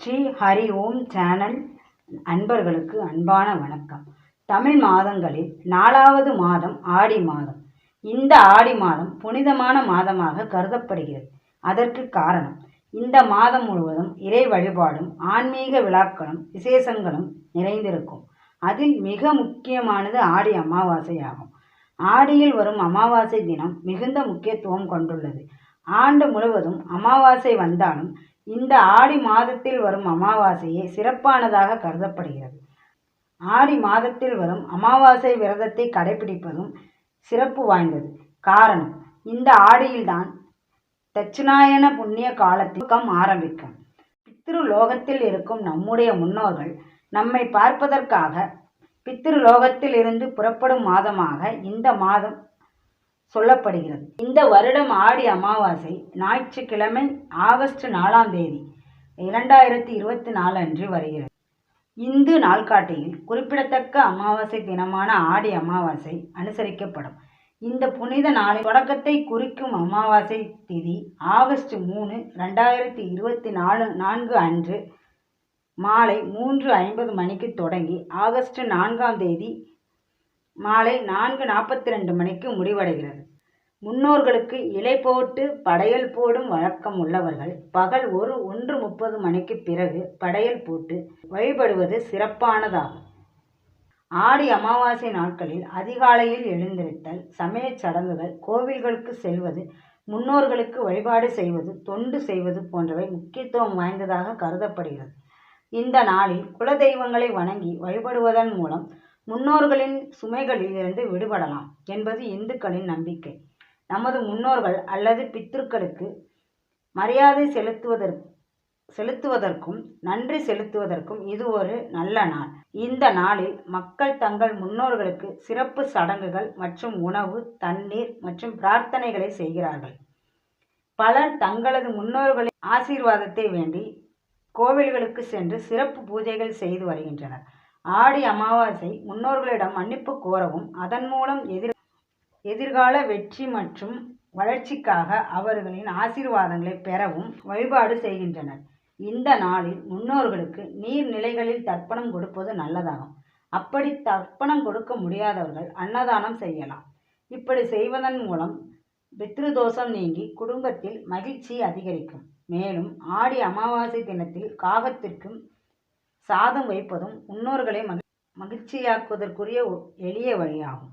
ஸ்ரீ ஹரி ஓம் channel அன்பர்களுக்கு அன்பான வணக்கம். தமிழ் மாதங்களில் நாலாவது மாதம் ஆடி மாதம். இந்த ஆடி மாதம் புனிதமான மாதமாக கருதப்படுகிறது. அதற்கு காரணம் இந்த மாதம் முழுவதும் இறை வழிபாடும் ஆன்மீக விழாக்களும் விசேஷங்களும் நிறைந்திருக்கும். அதில் மிக முக்கியமானது ஆடி அமாவாசை ஆகும் ஆடியில் வரும் அமாவாசை தினம் மிகுந்த முக்கியத்துவம் கொண்டுள்ளது. ஆண்டு முழுவதும் அமாவாசை வந்தாலும் இந்த ஆடி மாதத்தில் வரும் அமாவாசையே சிறப்பானதாக கருதப்படுகிறது. ஆடி மாதத்தில் வரும் அமாவாசை விரதத்தை கடைபிடிப்பதும் சிறப்பு வாய்ந்தது. காரணம் இந்த ஆடியில்தான் தட்சிணாயன புண்ணிய காலத்துக்கம் ஆரம்பிக்கும். பித்ருலோகத்தில் இருக்கும் நம்முடைய முன்னோர்கள் நம்மை பார்ப்பதற்காக பித்ருலோகத்தில் இருந்து புறப்படும் மாதமாக இந்த மாதம் சொல்லப்படுகிறது. இந்த வருடம் ஆடி அமாவாசை ஞாயிற்றுக்கிழமை ஆகஸ்ட் நாலாம் தேதி இரண்டாயிரத்தி இருபத்தி நாலு அன்று வருகிறது. இந்து நாள்காட்டியில் குறிப்பிடத்தக்க அமாவாசை தினமான ஆடி அமாவாசை அனுசரிக்கப்படும். இந்த புனித நாளின் தொடக்கத்தை குறிக்கும் அமாவாசை திதி ஆகஸ்ட் மூணு ரெண்டாயிரத்தி இருபத்தி நாலு நான்கு அன்று மாலை மூன்று ஐம்பது மணிக்கு தொடங்கி ஆகஸ்ட் நான்காம் தேதி மாலை நான்கு நாற்பத்தி ரெண்டு மணிக்கு முடிவடைகிறது. முன்னோர்களுக்கு இலை போட்டு படையல் போடும் வழக்கம் உள்ளவர்கள் பகல் ஒரு ஒன்று முப்பது மணிக்கு பிறகு படையல் போட்டு வழிபடுவது சிறப்பானதாகும். ஆடி அமாவாசை நாட்களில் அதிகாலையில் எழுந்திருத்தல் சமயச் சடங்குகள் கோவில்களுக்கு செல்வது முன்னோர்களுக்கு வழிபாடு செய்வது தொண்டு செய்வது போன்றவை முக்கியத்துவம் வாய்ந்ததாக கருதப்படுகிறது. இந்த நாளில் குலதெய்வங்களை வணங்கி வழிபடுவதன் மூலம் முன்னோர்களின் சுமைகளில் இருந்து விடுபடலாம் என்பது இந்துக்களின் நம்பிக்கை. நமது முன்னோர்கள் அல்லது பித்ருக்களுக்கு மரியாதை செலுத்துவதற்கு செலுத்துவதற்கும் நன்றி செலுத்துவதற்கும் இது ஒரு நல்ல நாள். இந்த நாளில் மக்கள் தங்கள் முன்னோர்களுக்கு சிறப்பு சடங்குகள் மற்றும் உணவு தண்ணீர் மற்றும் பிரார்த்தனைகளை செய்கிறார்கள். பலர் தங்களது முன்னோர்களின் ஆசீர்வாதத்தை வேண்டி கோவில்களுக்கு சென்று சிறப்பு பூஜைகள் செய்து வருகின்றனர். ஆடி அமாவாசை முன்னோர்களிடம் மன்னிப்பு கோரவும் அதன் மூலம் எதிர் எதிர்கால வெற்றி மற்றும் வளர்ச்சிக்காக அவர்களின் ஆசீர்வாதங்களை பெறவும் வழிபாடு செய்கின்றனர். இந்த நாளில் முன்னோர்களுக்கு நீர்நிலைகளில் தர்ப்பணம் கொடுப்பது நல்லதாகும். அப்படி தர்ப்பணம் கொடுக்க முடியாதவர்கள் அன்னதானம் செய்யலாம். இப்படி செய்வதன் மூலம் பித்ருதோஷம் நீங்கி குடும்பத்தில் மகிழ்ச்சி அதிகரிக்கும். மேலும் ஆடி அமாவாசை தினத்தில் காகத்திற்கும் சாதம் வைப்பதும் முன்னோர்களை மகிழ்ச்சியாக்குவதற்குரிய எளிய வழியாகும்.